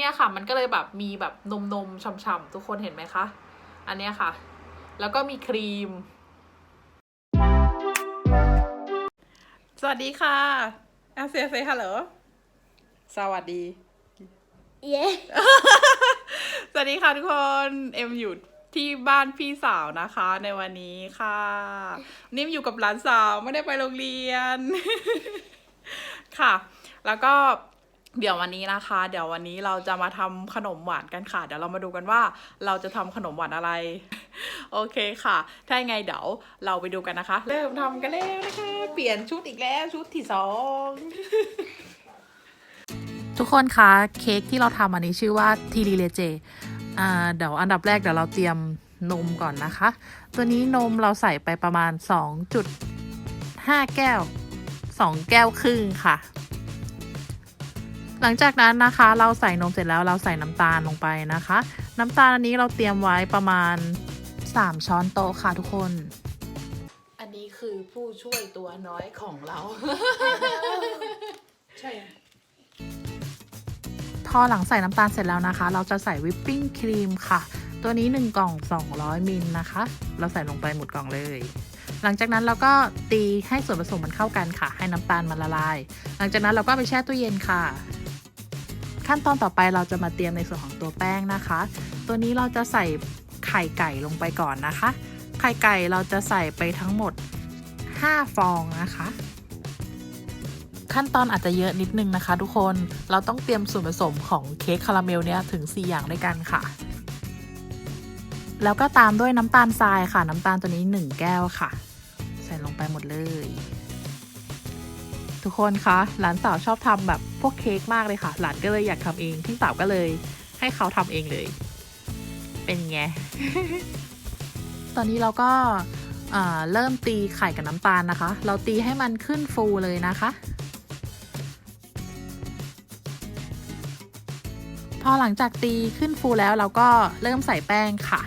เนี่ยค่ะ มันก็เลยแบบมีแบบนมนมๆฉ่ำๆทุกคนเห็นไหมคะ อันเนี้ยค่ะ แล้วก็มีครีม สวัสดีค่ะอาเซียเซฮัลโหลสวัสดี เย้ สวัสดีค่ะทุกคน เอ็มอยู่ที่บ้านพี่สาวนะคะในวันนี้ค่ะ นิ่มอยู่กับหลานสาวไม่ได้ไปโรงเรียน ค่ะ แล้วก็ เดี๋ยววันนี้นะคะ เดี๋ยววันนี้เราจะมาทำขนมหวานกันค่ะ เดี๋ยวเรามาดูกันว่าเราจะทำขนมหวานอะไร โอเคค่ะ ถ้ายังไงเดี๋ยวเราไปดูกันนะคะ เริ่มทำกันแล้วนะคะ เปลี่ยนชุดอีกแล้วชุดที่สองทุกคนคะเค้กที่เราทำอันนี้ชื่อว่าทีรีเลเจอ่าเดี๋ยวอันดับแรกเดี๋ยวเราเตรียมนมก่อนนะคะ ตัวนี้นมเราใส่ไปประมาณ 2.5 แก้ว 2 แก้วครึ่งค่ะ หลังจากนั้นนะคะ เราใส่นมเสร็จแล้วเราใส่น้ำตาลลงไปนะคะ น้ำตาลอันนี้เราเตรียมไว้ประมาณ 3 ช้อนโต๊ะค่ะทุกคน อันนี้คือผู้ช่วยตัวน้อยของเรา ใช่พอหลังใส่น้ำตาลเสร็จแล้วนะคะ เราจะใส่วิปปิ้งครีมค่ะ ตัวนี้ 1 กล่อง 200มิลนะคะ เราใส่ลงไปหมดกล่องเลย หลังจากนั้นเราก็ตีให้ส่วนผสมมันเข้ากันค่ะ ให้น้ำตาลมันละลาย หลังจากนั้นเราก็ไปแช่ตู้เย็นค่ะ ขั้นตอนต่อไปเราจะมาเตรียมในส่วนของตัวแป้งนะคะ ตัวนี้เราจะใส่ไข่ไก่ลงไปก่อนนะคะ ไข่ไก่เราจะใส่ไปทั้งหมด 5 ฟองนะคะ ขั้นตอนอาจจะเยอะนิดนึงนะคะ ทุกคนเราต้องเตรียมส่วนผสมของเค้กคาราเมลเนี่ยถึง 4 อย่างด้วยกันค่ะ แล้วก็ตามด้วยน้ำตาลทรายค่ะ น้ำตาลตัวนี้ 1 แก้วค่ะ ใส่ลงไปหมดเลย ทุกคนคะหลานสาวชอบทำแบบ พวกเค้กมากเลยค่ะ หลานก็เลยอยากทำเองพี่สาวก็เลย ให้เขาทำเองเลย เป็นไง ตอนนี้เราก็เริ่มตีไข่กับน้ำตาลนะคะ เราตีให้มันขึ้นฟูเลยนะคะ พอหลังจากตีขึ้นฟูแล้วเราก็เริ่มใส่แป้งค่ะ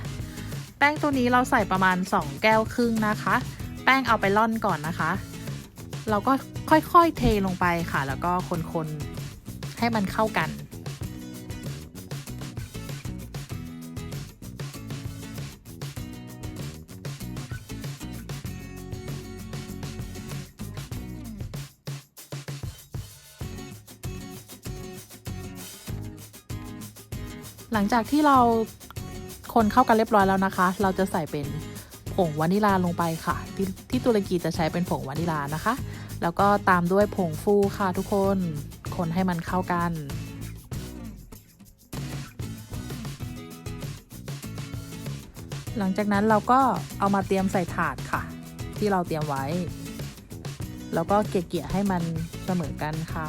แป้งตัวนี้เราใส่ประมาณ 2 แก้วครึ่งนะคะ แป้งเอาไปร่อนก่อนนะคะ เราก็ ค่อยๆเทลงไปค่ะ แล้วก็คนๆให้มันเข้ากัน หลังจากที่เราคนเข้ากันเรียบร้อยแล้วนะคะ เราจะใส่เป็นผงวานิลาลงไปค่ะ ที่ที่ตุรกีจะใช้เป็นผงวานิลานะคะ แล้วก็ตามด้วยผงฟูค่ะทุกคน คนให้มันเข้ากันหลังจากนั้นเราก็เอามาเตรียมใส่ถาดค่ะ ที่เราเตรียมไว้ แล้วก็เกี่ยให้มันเสมอกันค่ะ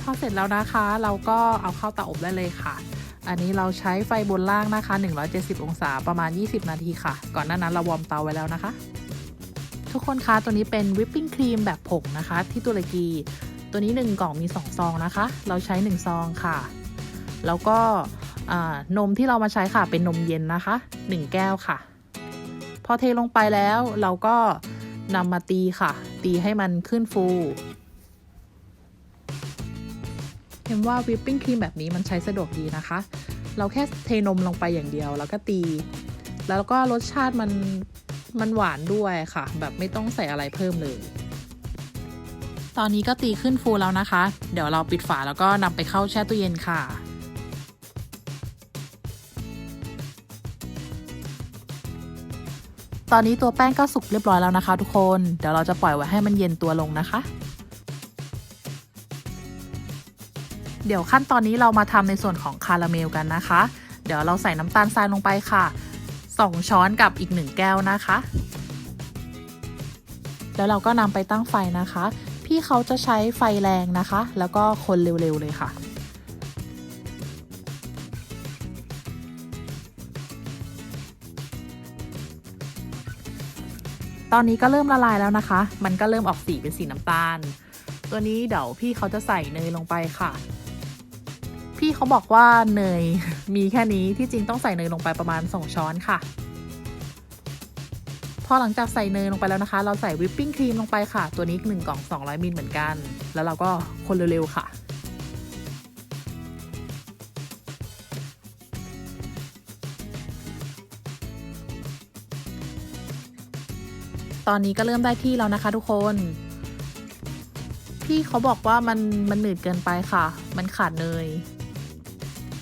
พอเสร็จแล้วนะคะ เราก็เอาเข้าเตาอบได้เลยค่ะ อันนี้เราใช้ไฟบนล่างนะคะ 170 องศาประมาณ 20 นาทีค่ะ ก่อนหน้านั้นเราวอร์มเตาไว้แล้วนะคะ ทุกคนคะตัวนี้เป็นวิปปิ้งครีมแบบผงนะคะ ที่ตุรกี ตัวนี้ 1 กล่องมี 2 ซองนะคะ เราใช้ 1 ซองค่ะ แล้วก็นมที่เรามาใช้ค่ะเป็นนมเย็นนะคะ 1 แก้วค่ะ พอเทลงไปแล้วเราก็นำมาตีค่ะ ตีให้มันขึ้นฟู เห็นว่าวิปปิ้งครีมแบบนี้มันใช้สะดวกดีนะคะ เราแค่เทนมลงไปอย่างเดียว แล้วก็ตี แล้วก็รสชาติมันมันหวานด้วยค่ะ แบบไม่ต้องใส่อะไรเพิ่มเลย ตอนนี้ก็ตีขึ้นฟูแล้วนะคะ เดี๋ยวเราปิดฝาแล้วก็นำไปเข้าแช่ตู้เย็นค่ะตอนนี้ตัวแป้งก็สุกเรียบร้อยแล้วนะคะทุกคน เดี๋ยวเราจะปล่อยไว้ให้มันเย็นตัวลงนะคะ เดี๋ยวขั้นตอนนี้เรามาทำในส่วนของคาราเมลกันนะคะ เดี๋ยวเราใส่น้ำตาลทรายลงไปค่ะ 2 ช้อนกับอีก 1 แก้วนะคะ แล้วเราก็นำไปตั้งไฟนะคะ พี่เขาจะใช้ไฟแรงนะคะ แล้วก็คนเร็วๆเลยค่ะตอนนี้ก็เริ่มละลายแล้วนะคะ มันก็เริ่มออกสีเป็นสีน้ำตาล ตัวนี้เดี๋ยวพี่เขาจะใส่เนยลงไปค่ะ พี่เขาบอกว่าเนยมีแค่นี้ที่จริงต้องใส่เนยลงไปประมาณ 2 ช้อนค่ะ พอหลังจากใส่เนยลงไปแล้วนะคะ เราใส่วิปปิ้งครีมลงไปค่ะ ตัวนี้1กล่อง 200มิลเหมือนกัน แล้วเราก็คนเร็วๆค่ะตอนนี้ก็เริ่มได้ที่แล้วนะคะทุกคน พี่เขาบอกว่ามันมันหนืดเกินไปค่ะ มันขาดเนย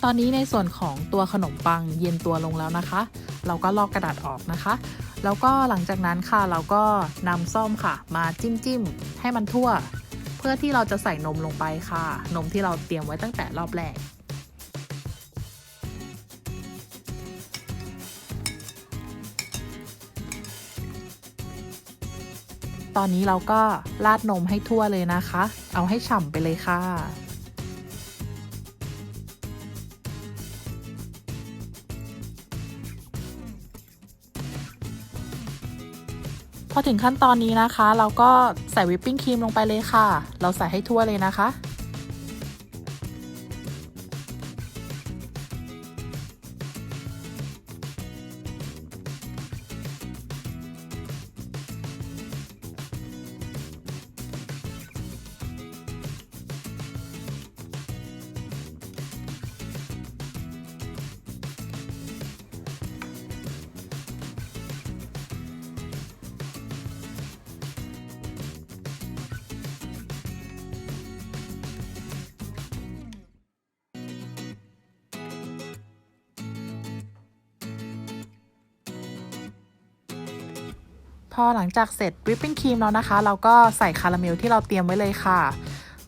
ตอนนี้ในส่วนของตัวขนมปังเย็นตัวลงแล้วนะคะ เราก็ลอกกระดาษออกนะคะ แล้วก็หลังจากนั้นค่ะเราก็นำส้อมค่ะ มาจิ้มจิ้มให้มันทั่ว เพื่อที่เราจะใส่นมลงไปค่ะ นมที่เราเตรียมไว้ตั้งแต่รอบแรกตอนนี้เราก็ราดนมให้ทั่วเลยนะคะ เอาให้ฉ่ำไปเลยค่ะ พอถึงขั้นตอนนี้นะคะ เราก็ใส่วิปปิ้งครีมลงไปเลยค่ะ เราใส่ให้ทั่วเลยนะคะ พอหลังจากเสร็จวิปปิ้งครีมแล้วนะคะ เราก็ใส่คาราเมลที่เราเตรียมไว้เลยค่ะ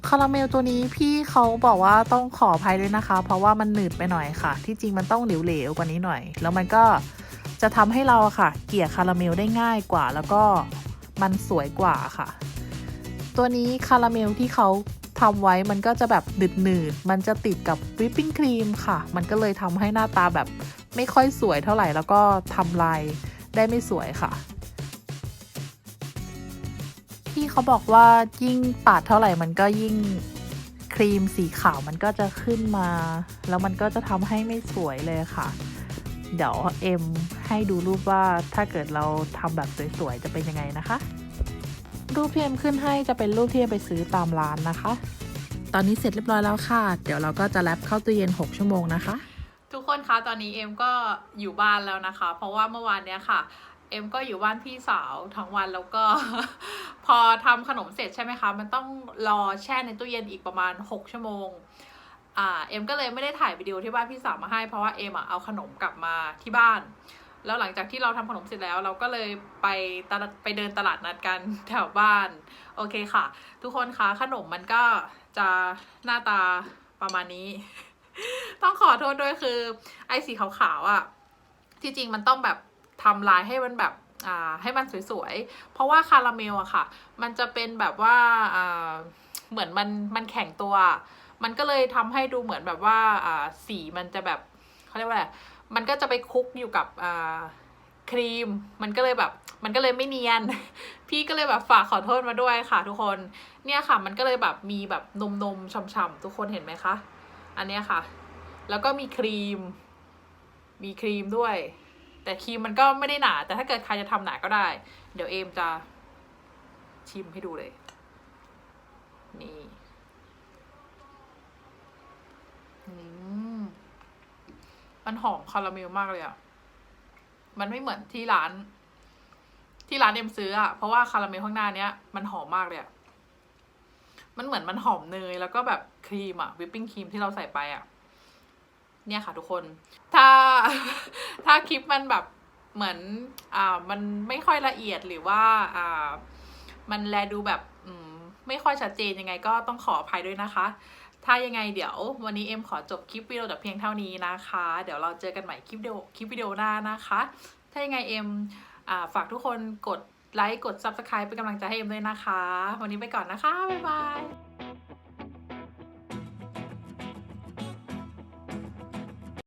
คาราเมลตัวนี้พี่เขาบอกว่าต้องขออภัยด้วยนะคะ เพราะว่ามันหนืดไปหน่อยค่ะ ที่จริงมันต้องเหลวๆกว่านี้หน่อย แล้วมันก็จะทำให้เราค่ะ เกี่ยคาราเมลได้ง่ายกว่า แล้วก็มันสวยกว่าค่ะ ตัวนี้คาราเมลที่เขาทำไว้มันก็จะแบบหนืดๆมันจะติดกับวิปปิ้งครีมค่ะ มันก็เลยทำให้หน้าตาแบบไม่ค่อยสวยเท่าไหร่แล้วก็ทำลายได้ไม่สวยค่ะ เขาบอกว่ายิ่งปาดเท่าไหร่มันก็ยิ่งครีมสีขาวมันก็จะขึ้นมา แล้วมันก็จะทำให้ไม่สวยเลยค่ะ เดี๋ยวเอ็มให้ดูรูปว่าถ้าเกิดเราทำแบบสวยๆจะเป็นยังไงนะคะ รูปที่เอ็มขึ้นให้จะเป็นรูปที่เอ็มไปซื้อตามร้านนะคะ ตอนนี้เสร็จเรียบร้อยแล้วค่ะ เดี๋ยวเราก็จะแรปเข้าตู้เย็น 6 ชั่วโมงนะคะ ทุกคนคะตอนนี้เอ็มก็อยู่บ้านแล้วนะคะ เพราะว่าเมื่อวานเนี้ยค่ะ เอ็มก็อยู่บ้านพี่สาวทั้งวันแล้วก็ พอทำขนมเสร็จใช่ไหมคะ มันต้องรอแช่ในตู้เย็นอีกประมาณ 6 ชั่วโมง อ่าเอ็มก็เลยไม่ได้ถ่ายวิดีโอที่บ้านพี่สาวมาให้ เพราะว่าเอ็มอะเอาขนมกลับมาที่บ้าน แล้วหลังจากที่เราทำขนมเสร็จแล้ว เราก็เลยไปตลาดไปเดินตลาดนัดกันแถวบ้าน โอเคค่ะ ทุกคนคะขนมมันก็จะหน้าตาประมาณนี้ ต้องขอโทษด้วยคือไอ้สีขาวๆอะ่ะที่จริงมันต้องแบบ ทำลายให้มันแบบอ่าให้มันสวยๆ เพราะว่าคาราเมลอะค่ะ มันจะเป็นแบบว่าอ่าเหมือนมันมันแข็งตัว มันก็เลยทำให้ดูเหมือนแบบว่าอ่าสีมันจะแบบเขาเรียกว่าอะไร มันก็จะไปคลุกอยู่กับอ่าครีม มันก็เลยแบบ มันก็เลยไม่เนียน พี่ก็เลยแบบฝากขอโทษมาด้วยค่ะทุกคน เนี่ยค่ะ มันก็เลยแบบมีแบบนมนมๆฉ่ำๆทุกคนเห็นไหมคะ อันเนี้ยค่ะ แล้วก็มีครีม มีครีมด้วย แต่ครีมมันก็ไม่ได้หนา แต่ถ้าเกิดใครจะทำหนาก็ได้ เดี๋ยวเอมจะชิมให้ดูเลย นี่มมันหอมคาราเมลมากเลยอะมันไม่เหมือนที่ร้าน ที่ร้านเอ็มซื้ออะเพราะว่าคาราเมลข้างหน้าเนี้ยมันหอมมากเลยอะมันเหมือนมันหอมเนยแล้วก็แบบครีมอะวิปปิ้งครีมที่เราใส่ไปอะ เนี่ยค่ะทุกคน ถ้าถ้าคลิปมันแบบเหมือนอ่ามันไม่ค่อยละเอียดหรือว่าอ่ามันแลดูแบบอืมไม่ค่อยชัดเจนยังไงก็ต้องขออภัยด้วยนะคะ ถ้ายังไงเดี๋ยววันนี้เอ็มขอจบคลิปวิดีโอแต่เพียงเท่านี้นะคะ เดี๋ยวเราเจอกันใหม่คลิปวิดีโอคลิปวิดีโอหน้านะคะ ถ้ายังไงเอ็มอ่าฝากทุกคนกดไลค์กด Subscribe เป็นกำลังใจให้เอ็มด้วยนะคะ วันนี้ไปก่อนนะคะ บ๊ายบาย